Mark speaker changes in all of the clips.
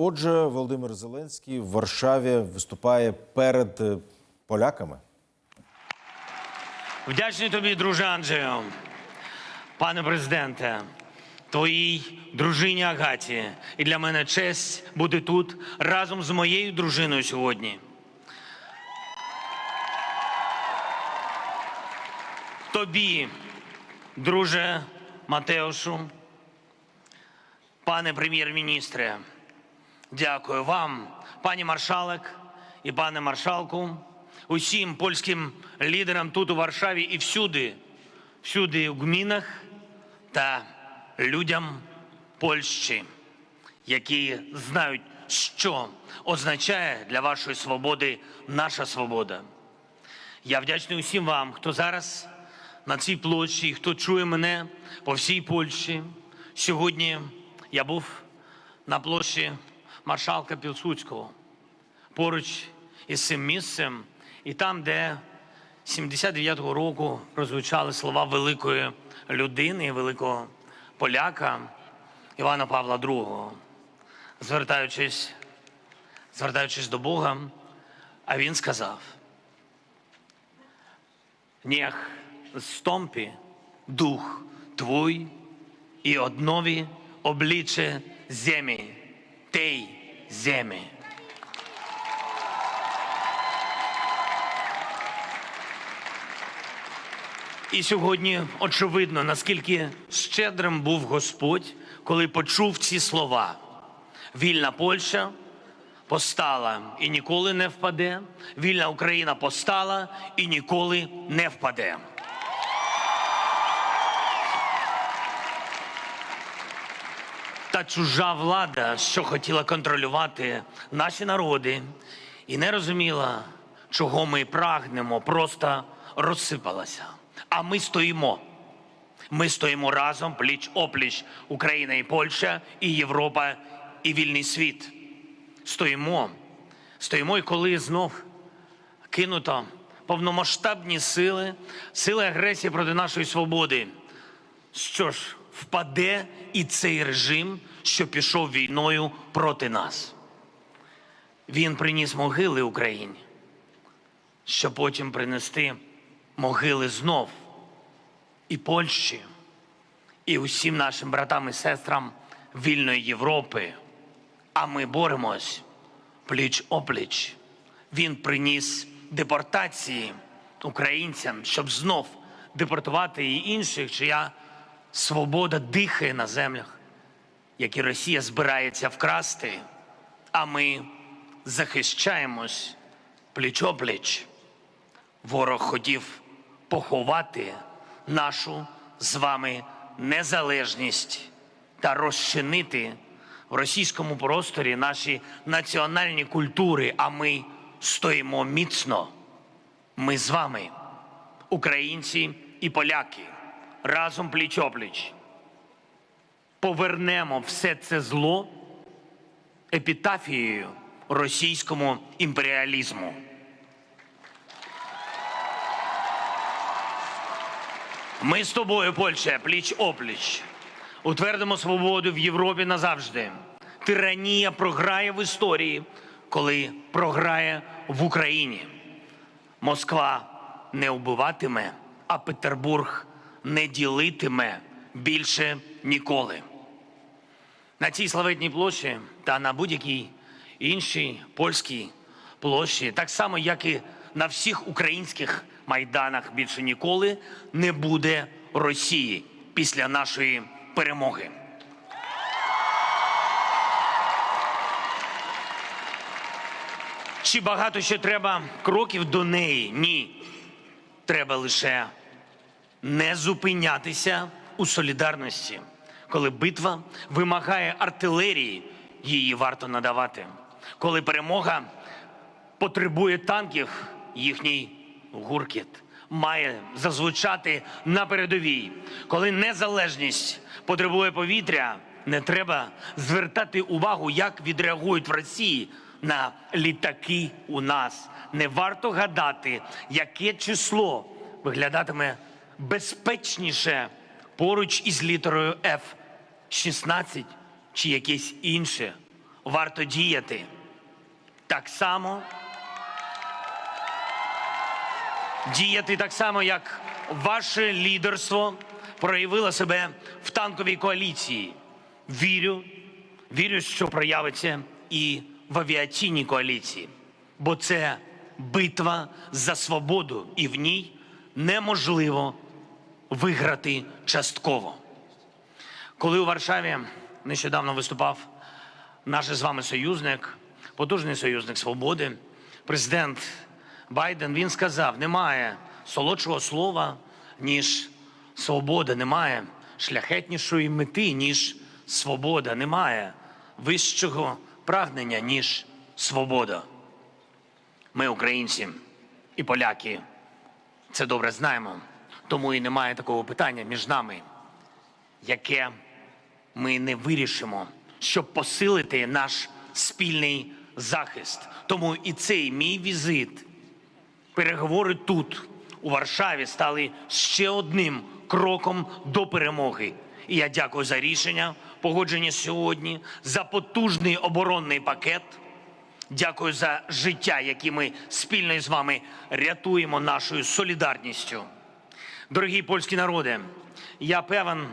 Speaker 1: Отже, Володимир Зеленський в Варшаві виступає перед е, поляками.
Speaker 2: Вдячний тобі, друже Анджею, пане президенте, твоїй дружині Агаті. І для мене честь бути тут разом з моєю дружиною сьогодні. Тобі, друже Матеушу, пане прем'єр-міністре, дякую вам, пані маршалок і пане маршалку, усім польським лідерам тут у Варшаві і всюди, всюди в гмінах та людям Польщі, які знають, що означає для вашої свободи наша свобода. Я вдячний усім вам, хто зараз на цій площі, хто чує мене по всій Польщі. Сьогодні я був на площі маршалка Пілсудського поруч із цим місцем, і там, де 79-го року прозвучали слова великої людини, великого поляка Івана Павла II, звертаючись, звертаючись до Бога, а він сказав: Niech zstąpi duch Twój i odnowi oblicze ziemi, tej ziemi. І сьогодні очевидно, наскільки щедрим був Господь, коли почув ці слова. Вільна Польща постала і ніколи не впаде. Вільна Україна постала і ніколи не впаде. Та чужа влада, що хотіла контролювати наші народи, і не розуміла, чого ми прагнемо, просто розсипалася. А ми стоїмо. Ми стоїмо разом, пліч опліч Україна і Польща, і Європа, і вільний світ. Стоїмо, стоїмо, і коли знов кинуто повномасштабні сили, сили агресії проти нашої свободи. Що ж, впаде і цей режим, що пішов війною проти нас. Він приніс могили Україні, щоб потім принести могили знов і Польщі, і усім нашим братам і сестрам вільної Європи. А ми боремось пліч опліч. Він приніс депортації українцям, щоб знов депортувати і інших, чия свобода дихає на землях, які Росія збирається вкрасти. А ми захищаємось пліч опліч. Ворог хотів поховати нашу з вами незалежність та розчинити в російському просторі наші національні культури, а ми стоїмо міцно. Ми з вами, українці і поляки, разом пліч-опліч. Повернемо все це зло епітафією російському імперіалізму. Ми з тобою, Польща, пліч опліч. Утвердимо свободу в Європі назавжди. Тиранія програє в історії, коли програє в Україні. Москва не вбиватиме, а Петербург не ділитиме більше ніколи. На цій славетній площі та на будь-якій іншій польській площі, так само як і на всіх українських майданах, більше ніколи не буде Росії після нашої перемоги. Чи багато ще треба кроків до неї? Ні. Треба лише не зупинятися у солідарності. Коли битва вимагає артилерії, її варто надавати. Коли перемога потребує танків, їхній гуркіт має зазвучати на передовій. Коли незалежність потребує повітря, не треба звертати увагу, як відреагують в Росії на літаки у нас. Не варто гадати, яке число виглядатиме безпечніше поруч із літерою F-16 чи якесь інше варто діяти так само. Діяти так само, як ваше лідерство проявило себе в танковій коаліції. Вірю, вірю, що проявиться і в авіаційній коаліції, бо це битва за свободу, і в ній неможливо виграти частково. Коли у Варшаві нещодавно виступав наш з вами союзник, потужний союзник свободи, президент Байден, він сказав: немає солодшого слова, ніж свобода, немає шляхетнішої мети, ніж свобода, немає вищого прагнення, ніж свобода. Ми, українці і поляки, це добре знаємо, тому і немає такого питання між нами, яке ми не вирішимо, щоб посилити наш спільний захист. Тому і цей мій візит, переговори тут, у Варшаві, стали ще одним кроком до перемоги. І я дякую за рішення, погоджені сьогодні, за потужний оборонний пакет. Дякую за життя, які ми спільно із вами рятуємо нашою солідарністю. Дорогі польські народи, я певен,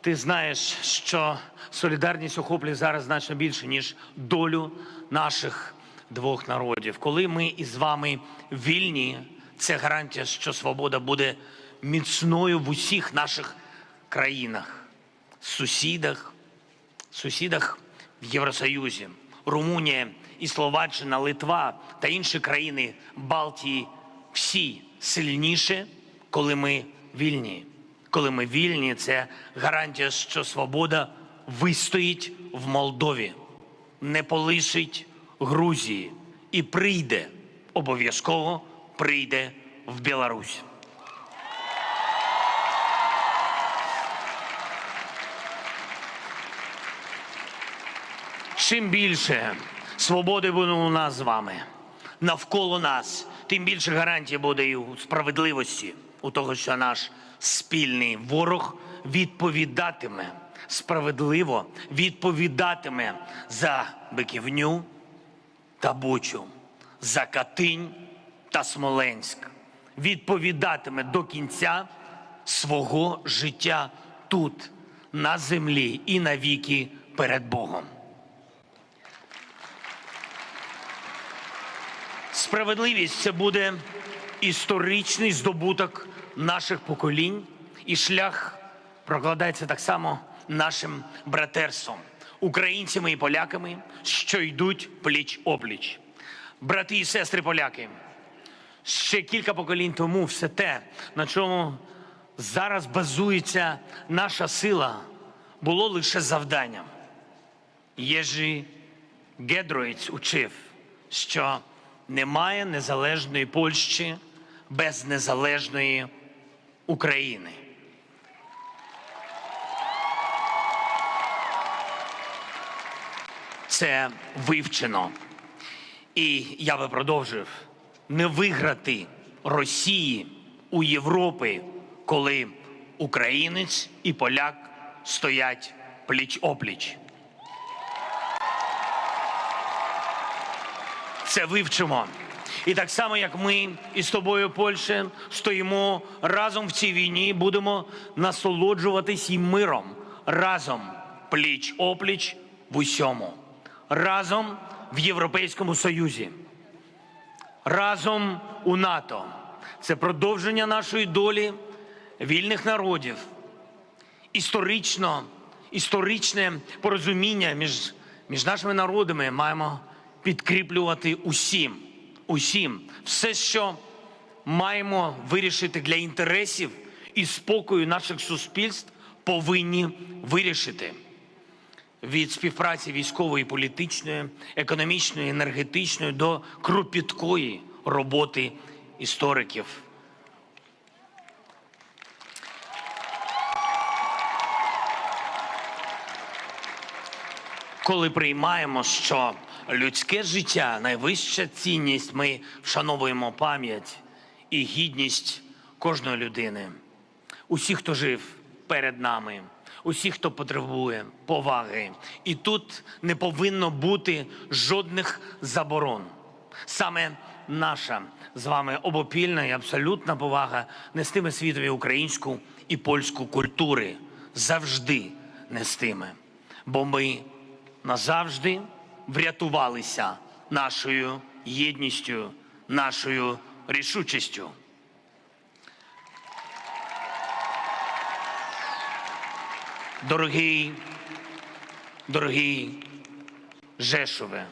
Speaker 2: ти знаєш, що солідарність охоплює зараз значно більше, ніж долю наших двох народів. Коли ми із вами вільні, це гарантія, що свобода буде міцною в усіх наших країнах, сусідах, сусідах в Євросоюзі, Румунія і Словаччина, Литва та інші країни Балтії всі сильніше, коли ми вільні. Коли ми вільні, це гарантія, що свобода вистоїть в Молдові, не полишить Грузії і прийде, обов'язково прийде в Білорусь. Чим більше свободи буде у нас з вами, навколо нас, тим більше гарантій буде і у справедливості, у того, що наш спільний ворог відповідатиме справедливо відповідатиме за Биківню та Бучу, за Катинь та Смоленськ, відповідатиме до кінця свого життя тут, на землі і навіки перед Богом. Справедливість це буде історичний здобуток наших поколінь, і шлях прокладається так само нашим братерством, українцями і поляками, що йдуть пліч опліч. Брати і сестри поляки, ще кілька поколінь тому все те, на чому зараз базується наша сила, було лише завданням. Єжі Гедроїць учив, що немає незалежної Польщі без незалежної України. Це вивчено. І я би продовжив не виграти Росії у Європі, коли українець і поляк стоять пліч опліч. Це вивчимо. І так само, як ми із тобою, Польща, стоїмо разом в цій війні, будемо насолоджуватись і миром. Разом, пліч опліч в усьому, разом в Європейському Союзі, разом у НАТО. Це продовження нашої долі вільних народів, історично, історичне порозуміння між, між нашими народами. Маємо підкріплювати усім, усім, все, що маємо вирішити для інтересів і спокою наших суспільств, повинні вирішити. Від співпраці військової, політичної, економічної, енергетичної до кропіткої роботи істориків. Коли приймаємо, що людське життя найвища цінність, ми вшановуємо пам'ять і гідність кожної людини. Усі, хто жив перед нами, усіх, хто потребує поваги. І тут не повинно бути жодних заборон. Саме наша з вами обопільна і абсолютна повага нестиме світові українську і польську культури. Завжди нестиме. Бо ми назавжди врятувалися нашою єдністю, нашою рішучістю. Дорогий, дорогий Жешове,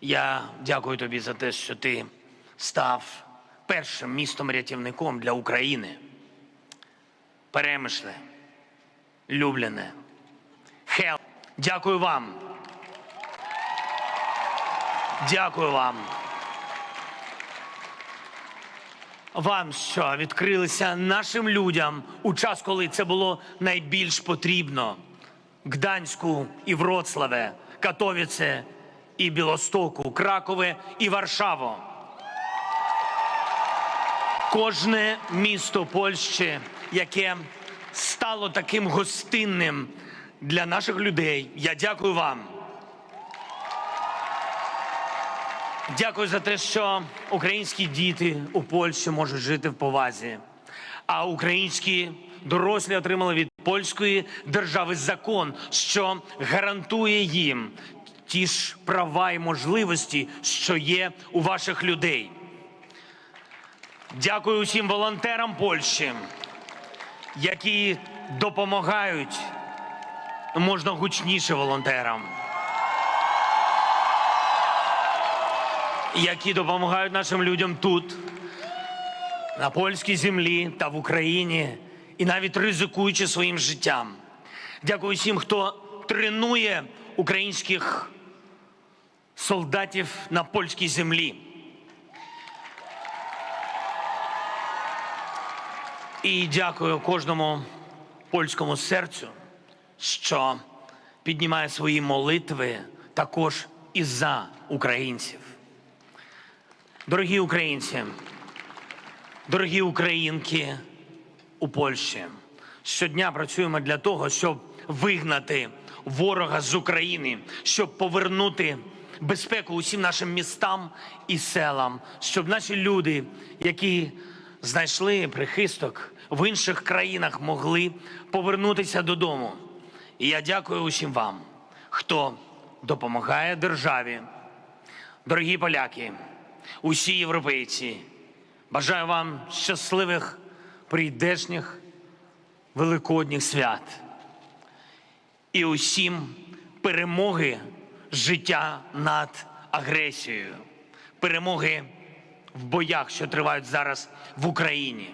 Speaker 2: я дякую тобі за те, що ти став першим містом-рятівником для України. Перемишле, Любляне, Хел. Дякую вам. Дякую вам. Вам, що відкрилися нашим людям у час, коли це було найбільш потрібно. Гданську і Вроцлаве, Катовіце і Білостоку, Кракове і Варшаву. Кожне місто Польщі, яке стало таким гостинним для наших людей. Я дякую вам. Дякую за те, що українські діти у Польщі можуть жити в повазі, а українські дорослі отримали від польської держави закон, що гарантує їм ті ж права і можливості, що є у ваших людей. Дякую усім волонтерам Польщі, які допомагають можна гучніше волонтерам. які допомагають нашим людям тут, на польській землі та в Україні, і навіть ризикуючи своїм життям. Дякую всім, хто тренує українських солдатів на польській землі. І дякую кожному польському серцю, що піднімає свої молитви також і за українців. Дорогі українці, дорогі українки у Польщі, щодня працюємо для того, щоб вигнати ворога з України, щоб повернути безпеку усім нашим містам і селам, щоб наші люди, які знайшли прихисток в інших країнах, могли повернутися додому. І я дякую усім вам, хто допомагає державі. Дорогі поляки, усі європейці, бажаю вам щасливих прийдешніх великодніх свят і усім перемоги життя над агресією, перемоги в боях, що тривають зараз в Україні.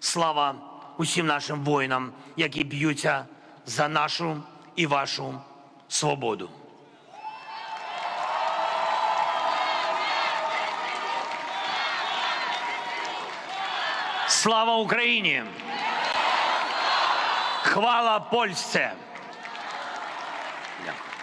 Speaker 2: Слава усім нашим воїнам, які б'ються за нашу і вашу свободу. Слава Україні! Хвала Польщі! Дякую.